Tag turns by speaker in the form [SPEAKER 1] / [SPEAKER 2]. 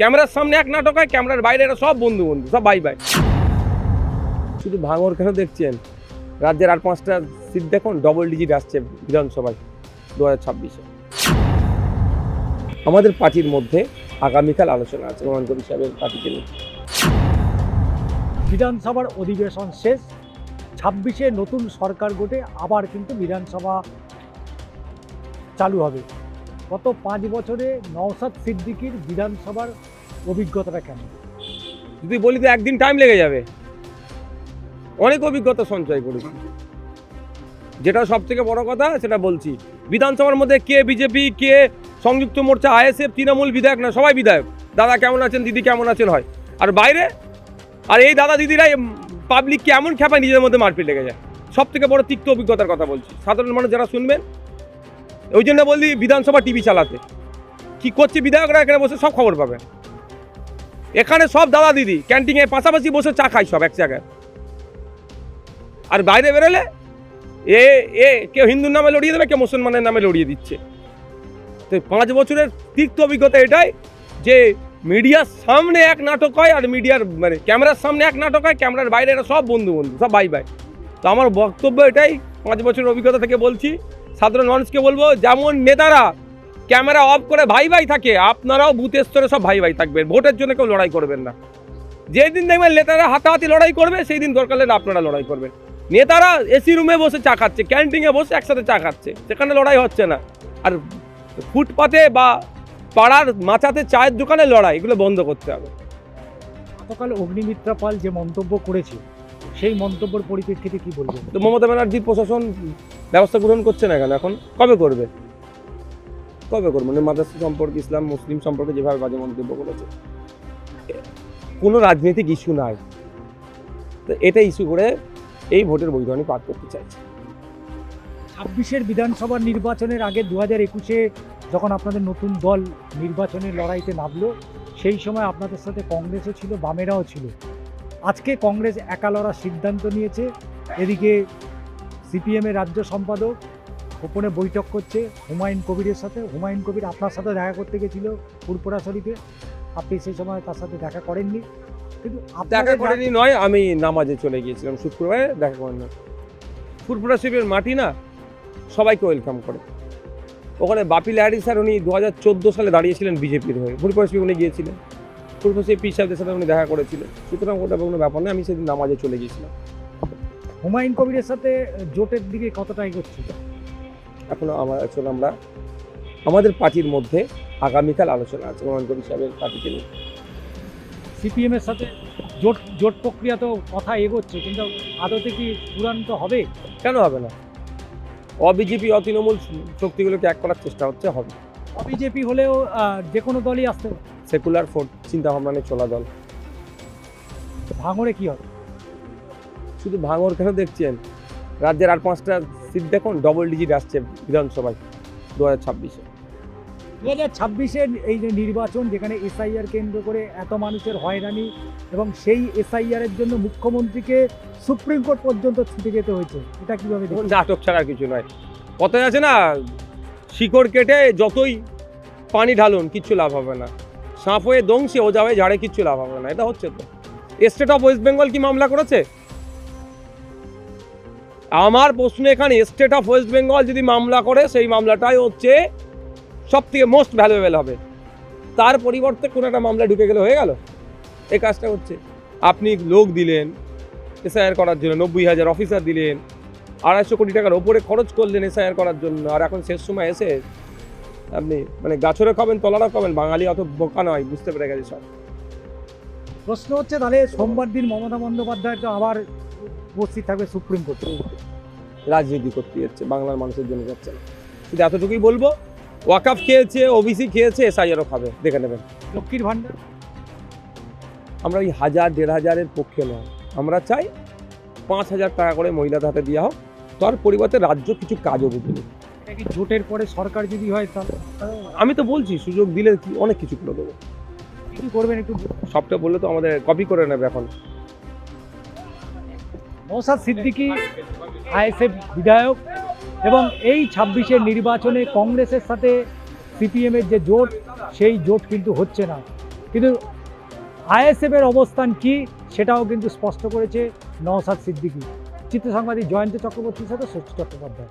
[SPEAKER 1] ক্যামেরার সামনে এক নাটক হয়, ক্যামেরার বাইরে এরা সব বন্ধু বন্ধু, সব বাই বাই শুধু ভাঙর কেন দেখছেন রাজ্যের আর পাঁচটা সিট দেখুন ডবল ডিজিট আসছে বিধানসভায় দু হাজার ছাব্বিশে। আমাদের পার্টির মধ্যে আগামীকাল আলোচনা আছে রোমান কবি সাহেবের পার্টিকে নিয়ে।
[SPEAKER 2] বিধানসভার অধিবেশন শেষ, ছাব্বিশে নতুন সরকার গঠে আবার কিন্তু বিধানসভা চালু হবে। গত পাঁচ বছরে নওসাদ সিদ্দিকির বিধানসভার অভিজ্ঞতাটা কেমন?
[SPEAKER 1] যদি বলি তো একদিন টাইম লেগে যাবে। অনেক অভিজ্ঞতা সঞ্চয় করেছি। যেটা সব থেকে বড় কথা, সেটা বলছি। বিধানসভার মধ্যে কে বিজেপি, কে সংযুক্ত মোর্চা, আইএসএফ, তৃণমূল বিধায়ক না, সবাই বিধায়ক। দাদা কেমন আছেন, দিদি কেমন আছেন হয়। আর বাইরে, আর এই দাদা দিদিরাই পাবলিককে এমন খেপায় নিজের মধ্যে মারপিট লেগে যায়। সব থেকে বড় তিক্ত অভিজ্ঞতার কথা বলছি। সাধারণ মানুষ যারা শুনবেন ওই জন্য বললি বিধানসভা টিভি চালাতে। কি করছে বিধায়করা? এখানে বসে সব খবর পাবে। এখানে সব দাদা দিদি, ক্যান্টিনে পাশাপাশি বসে চা খাই সব এক জায়গায়। আর বাইরে বেরোলে এ এ কেউ হিন্দুর নামে লড়িয়ে দেবে কেউ মুসলমানের নামে লড়িয়ে দিচ্ছে। তো পাঁচ বছরের তিক্ত অভিজ্ঞতা এটাই যে মিডিয়ার সামনে এক নাটক হয় আর মিডিয়ার মানে ক্যামেরার সামনে এক নাটক হয়, ক্যামেরার বাইরে এরা সব বন্ধু বন্ধু সব ভাই ভাই তো আমার বক্তব্য এটাই, পাঁচ বছরের অভিজ্ঞতা থেকে বলছি। সাধারণ মানুষকে বলব যেমন নেতারা ক্যামেরা অফ করে ভাই ভাই থাকে আপনারাও বুথ স্তরে সব ভাই ভাই থাকবেন। ভোটের জন্য কেউ লড়াই করবেন না। যেদিন দেখবেন নেতারা হাতাহাতি লড়াই করবে সেই দিন দরকার হলে আপনারা লড়াই করবেন। নেতারা এসি রুমে বসে চা খাচ্ছে ক্যান্টিনে বসে একসাথে চা খাচ্ছে সেখানে লড়াই হচ্ছে না। আর ফুটপাতে বা পাড়ার মাচাতে চায়ের দোকানে লড়াই এগুলো বন্ধ করতে হবে।
[SPEAKER 2] গতকাল অগ্নিমিত্রা পাল যে মন্তব্য করেছে সেই মন্তব্যের পরিপ্রেক্ষিতে কি বলবেন?
[SPEAKER 1] তো মমতা ব্যানার্জির প্রশাসন ব্যবস্থা গ্রহণ করছে না কেন? এখন কবে করবে? কবে করবে? মানে মাদ্রাসা সম্পর্কে, ইসলাম, মুসলিম সম্পর্কে যেভাবে বাজে মন্তব্য করেছে কোনো রাজনৈতিক ইস্যু নাই। তো এটা ইস্যু করে এই ভোটের বৈধনী পাঠ করতে চাইছে।
[SPEAKER 2] ছাব্বিশের বিধানসভা নির্বাচনের আগে দু হাজার একুশে যখন আপনাদের নতুন দল নির্বাচনের লড়াইতে নামলো, সেই সময় আপনাদের সাথে কংগ্রেসও ছিল, বামেরাও ছিল। আজকে কংগ্রেস একা লড়ার সিদ্ধান্ত নিয়েছে। এদিকে সিপিএমের রাজ্য সম্পাদক গোপনে বৈঠক করছে হুমায়ুন কবিরের সাথে। হুমায়ুন কবির আপনার সাথে দেখা করতে গেছিল ফুরপুরা শরীফে। আপনি সেই সময় তার সাথে দেখা করেননি। কিন্তু
[SPEAKER 1] দেখা করেনি নয় আমি নামাজে চলে গিয়েছিলাম শুক্রবারে দেখা করেন না ফুরপুরা শিবের মাটি না সবাইকে ওয়েলকাম করে। ওখানে বাপি লাহারি স্যার উনি দু হাজার চোদ্দ সালে দাঁড়িয়েছিলেন বিজেপির হয়ে। ফুরপুরা শিবে উনি গিয়েছিলেন। ফুরপুরা শিব পীর সাহেবদের সাথে উনি দেখা করেছিলেন। সুতরাং ওটা কোনো ব্যাপার নয় আমি সেদিন নামাজে চলে গিয়েছিলাম।
[SPEAKER 2] হুমায়ুন কবিরের সাথে জোটের দিকে কতটা এগোচ্ছিল
[SPEAKER 1] এখন আমার আসলে আমরা আমাদের পার্টির মধ্যে আগামীকাল আলোচনা আছে রোমান কবি সাহেবের পার্টিকে নিয়ে।
[SPEAKER 2] সিপিএম এর সাথে জোট জোট প্রক্রিয়া তো কথা এগোচ্ছে কিন্তু আদতে কি চূড়ান্ত হবে?
[SPEAKER 1] কেন হবে না? অবিজেপি অতৃণমূল শক্তিগুলোকে এক করার চেষ্টা হচ্ছে হবে।
[SPEAKER 2] বিজেপি হলেও যে কোনো দলই আসতে
[SPEAKER 1] সেকুলার ফোর্ট চিন্তা ভাবনা নিয়ে চলা দল।
[SPEAKER 2] ভাঙড়ে কি হবে?
[SPEAKER 1] শুধু ভাঙর কেন দেখছেন রাজ্যের আর পাঁচটা সিট দেখুন ডবল ডিজিট আসছে বিধানসভায় দু হাজার ছাব্বিশে।
[SPEAKER 2] দু হাজার ছাব্বিশের এই যে নির্বাচন যেখানে এসআইআর কেন্দ্র করে এত মানুষের হয়রানি এবং সেই এসআইআর এর জন্য মুখ্যমন্ত্রীকে সুপ্রিম কোর্ট পর্যন্ত ছুটে যেতে হয়েছে এটা কীভাবে
[SPEAKER 1] নাটক ছাড়া কিছু নয়। কথায় আছে না শিকড় কেটে যতই পানি ঢালুন কিচ্ছু লাভ হবে না। সাঁপ হয়ে দংশে ও যাবে ঝাড়ে কিচ্ছু লাভ হবে না। এটা হচ্ছে তো। স্টেট অফ ওয়েস্ট বেঙ্গল কি মামলা করেছে? আমার প্রশ্ন এখানে স্টেট অফ ওয়েস্ট বেঙ্গল যদি মামলা করে, সেই মামলাটাই হচ্ছে সব থেকে মোস্ট ভ্যালুয়েবল হবে। তার পরিবর্তে কোনো একটা মামলা ঢুকে গেলে হয়ে গেল? এই কাজটা হচ্ছে। আপনি লোক দিলেন, এসআইআর করার জন্য, নব্বই হাজার অফিসার দিলেন, আড়াইশো কোটি টাকার ওপরে খরচ করলেন এসআইআর করার জন্য, আর এখন শেষ সময় এসে আপনি মানে গাছরে খাবেন তলারা খাবেন, বাঙালি অত বোকা নয়, বুঝতে পেরে গেছে সব।
[SPEAKER 2] প্রশ্ন হচ্ছে তাহলে সোমবার দিন মমতা বন্দ্যোপাধ্যায় তো আবার উপস্থিত থাকবে সুপ্রিম কোর্টে।
[SPEAKER 1] রাজনীতি করতে যাচ্ছে বাংলার মানুষের জন্য যাচ্ছে না। শুধু এতটুকুই বলব ওয়াকাফ খেয়েছে ওবিসি খেয়েছে এসআইআরও খাবে দেখে নেবেন।
[SPEAKER 2] লক্ষ্মীর ভাণ্ডার।
[SPEAKER 1] আমরা ওই হাজার দেড় হাজারের পক্ষে নয়। আমরা চাই পাঁচ হাজার টাকা করে মহিলাদের হাতে দেওয়া হোক তার পরিবর্তে রাজ্য কিছু কাজও
[SPEAKER 2] এটা কি জোটের পরে সরকার যদি হয় তাহলে
[SPEAKER 1] আমি তো বলছি সুযোগ দিলে অনেক কিছু করে দেবো।
[SPEAKER 2] কি করবেন একটু
[SPEAKER 1] সবটা বললে তো আমাদের কপি করে নেবে এখন।
[SPEAKER 2] নৌসাদ সিদ্দিকি, আইএসএফ বিধায়ক এবং এই ছাব্বিশের নির্বাচনে কংগ্রেসের সাথে সিপিএমের যে জোট, সেই জোট কিন্তু হচ্ছে না। কিন্তু আইএসএফের অবস্থান কি সেটাও কিন্তু স্পষ্ট করেছে নওসাদ সিদ্দিকি। চিত্র সাংবাদিক জয়ন্ত চক্রবর্তীর সাথে সচ্ছি চট্টোপাধ্যায়।